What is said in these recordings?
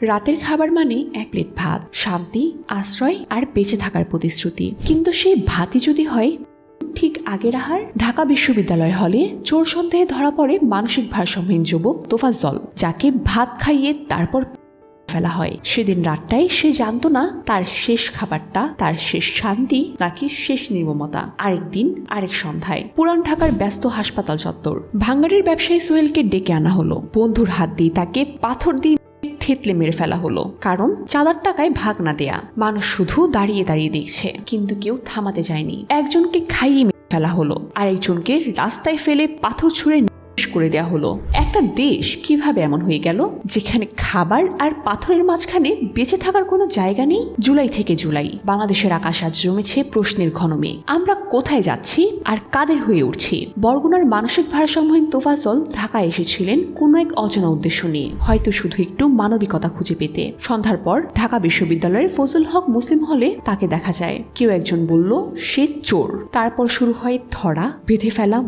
রাতের খাবার মানে এক প্লেট ভাত, শান্তি, আশ্রয় আর বেঁচে থাকার প্রতিশ্রুতি। কিন্তু সেই ভাতই যদি হয়, ঠিক আগের আহার? ঢাকা বিশ্ববিদ্যালয় হলে চোর সন্দেহে ধরা পড়ে মানসিক ভারসাম্যহীন যুবক তোফাজ্জল যাকে ভাত খাইয়ে তারপর ফেলা হয়। সেদিন রাতটাই সে জানতো না তার শেষ খাবারটা, তার শেষ শান্তি নাকি শেষ নির্মমতা। আরেকদিন আরেক সন্ধ্যায়, পুরান ঢাকার ব্যস্ত হাসপাতাল চত্বর। ভাঙ্গারির ব্যবসায়ী সোহেলকে ডেকে আনা হলো। বন্ধুর হাত দিয়ে তাকে পাথর দিয়ে থেতলে মেরে ফেলা হলো। কারণ চাঁদার টাকায় ভাগ না দেয়া। মানুষ শুধু দাঁড়িয়ে দাঁড়িয়ে দেখছে। কিন্তু কেউ থামাতে যায়নি। একজনকে খাইয়ে ফেলা হলো। আর একজনকে রাস্তায় ফেলে পাথর ছুঁড়ে করে দেয়া হলো। একটা দেশ কীভাবে এমন হয়ে গেল? যেখানে খাবার আর পাথরের মাঝখানে বেঁচে থাকার কোনো জায়গা নেই? জুলাই থেকে জুলাই, বাংলাদেশের আকাশ আজ জমেছে প্রশ্নের ঘনমে। আমরা কোথায় যাচ্ছি আর কাদের হয়ে উঠছি? বরগুনার মানসিক ভারসাম্যহীন তোফাজল ঢাকায় এসেছিলেন কোনো এক অজানা উদ্দেশ্য নিয়ে। হয়তো শুধু একটু মানবিকতা খুঁজে পেতে। সন্ধ্যার পর ঢাকা বিশ্ববিদ্যালয়ের ফজল হক মুসলিম হলে তাকে দেখা যায়। কেউ একজন বলল, সে চোর। তারপর শুরু হয় ধরা, বেঁধে ফেলা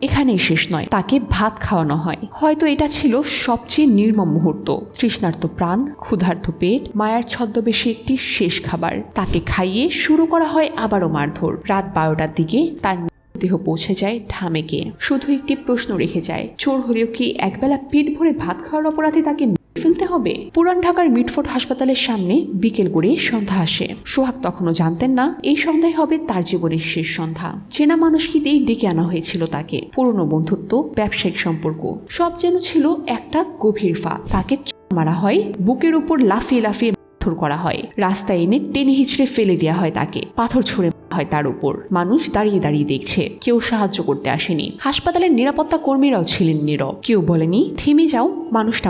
এখানেই শেষ নয়, তাকে ভাত খাওয়ানো হয়। হয়তো এটা ছিল সবচেয়ে নির্মম মুহূর্ত। তৃষ্ণার্ত প্রাণ, ক্ষুধার্ত পেট, মায়ার ছদ্মবেশে একটি শেষ খাবার। তাকে খাইয়ে শুরু করা হয় আবারও মারধর। রাত বারোটার দিকে তার দেহ পৌঁছে যায় ঢামেকে। শুধু একটি প্রশ্ন রেখে যায়, চোর হলেও কি একবেলা পেট ভরে ভাত খাওয়ার অপরাধে তাকে ফেলতে হবে। পুরান ঢাকার মিটফোর্ড হাসপাতালের সামনে বিকেল গড়িয়ে সন্ধ্যা আসে। সোহাগ তখনও জানতেন না, এই সন্ধ্যায় হবে তার জীবনের শেষ সন্ধ্যা। চেনা মানুষকে দিয়েই ডেকে আনা হয়েছিল তাকে। পুরনো বন্ধুত্ব, ব্যবসায়িক সম্পর্ক, সব যেন ছিল একটা গভীর ফাঁদ। তাকে মারা হয়, বুকের উপর লাফিয়ে লাফিয়ে করা হয়। রাস্তায় এনে টেনে হিচড়ে ফেলে দেওয়া হয় তাকে। পাথর ছুঁড়ে হয় তার উপর মানুষ দাঁড়িয়ে দাঁড়িয়ে দেখছে, কেউ সাহায্য করতে আসেনি। হাসপাতালের নিরাপত্তা কর্মীরাও ছিলেন নীরব। কেউ বলেনি, থেমে যাও, মানুষটা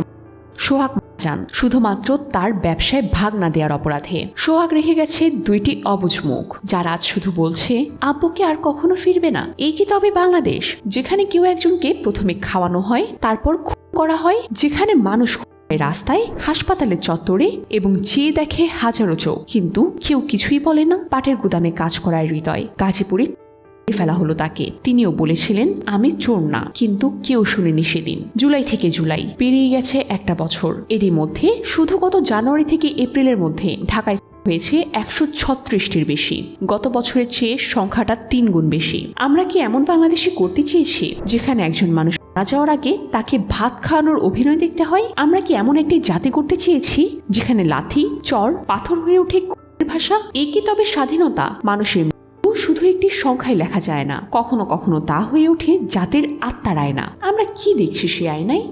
সোহাগ যান শুধুমাত্র তার ব্যবসায় ভাগ না দেওয়ার অপরাধে। সোহাগ রেখে গেছে দুইটি অবুজ মুখ, যারা আজ শুধু বলছে, আব্বুকে আর কখনো ফিরবে না। এই কি তবে বাংলাদেশ? যেখানে কেউ একজনকে প্রথমে খাওয়ানো হয়, তারপর খুন করা হয়, যেখানে মানুষ রাস্তায়, হাসপাতালের চত্বরে এবং চেয়ে দেখে হাজারো চোখ। কিন্তু কেউ কিছুই বলে না, পাটের গুদামে কাজ করায় হৃদয়। গাজীপুরে ফেলা হলো তাকে। তিনিও বলেছিলেন, আমি চোর না, কিন্তু কেউ শুনেনি সেদিন। জুলাই থেকে জুলাই পেরিয়ে গেছে একটা বছর। এরই মধ্যে শুধু গত জানুয়ারি থেকে এপ্রিলের মধ্যে ঢাকায় হয়েছে একশো ছত্রিশটির বেশি। গত বছরের চেয়ে সংখ্যাটা তিন গুণ বেশি। আমরা কি এমন বাংলাদেশে করতে চেয়েছি, যেখানে একজন মানুষ মারা যাওয়ার আগে তাকে ভাত খাওয়ানোর অভিনয় দেখতে হয়? আমরা কি এমন একটি জাতি করতে চেয়েছি, যেখানে লাথি, চর, পাথর হয়ে ওঠে ভাষা? এ কি তবে স্বাধীনতা? মানুষের শুধু একটি সংখ্যায় লেখা যায় না, কখনো কখনো তা হয়ে ওঠে জাতের আত্মার আয়না। আমরা কি দেখছি সে আয়নায়?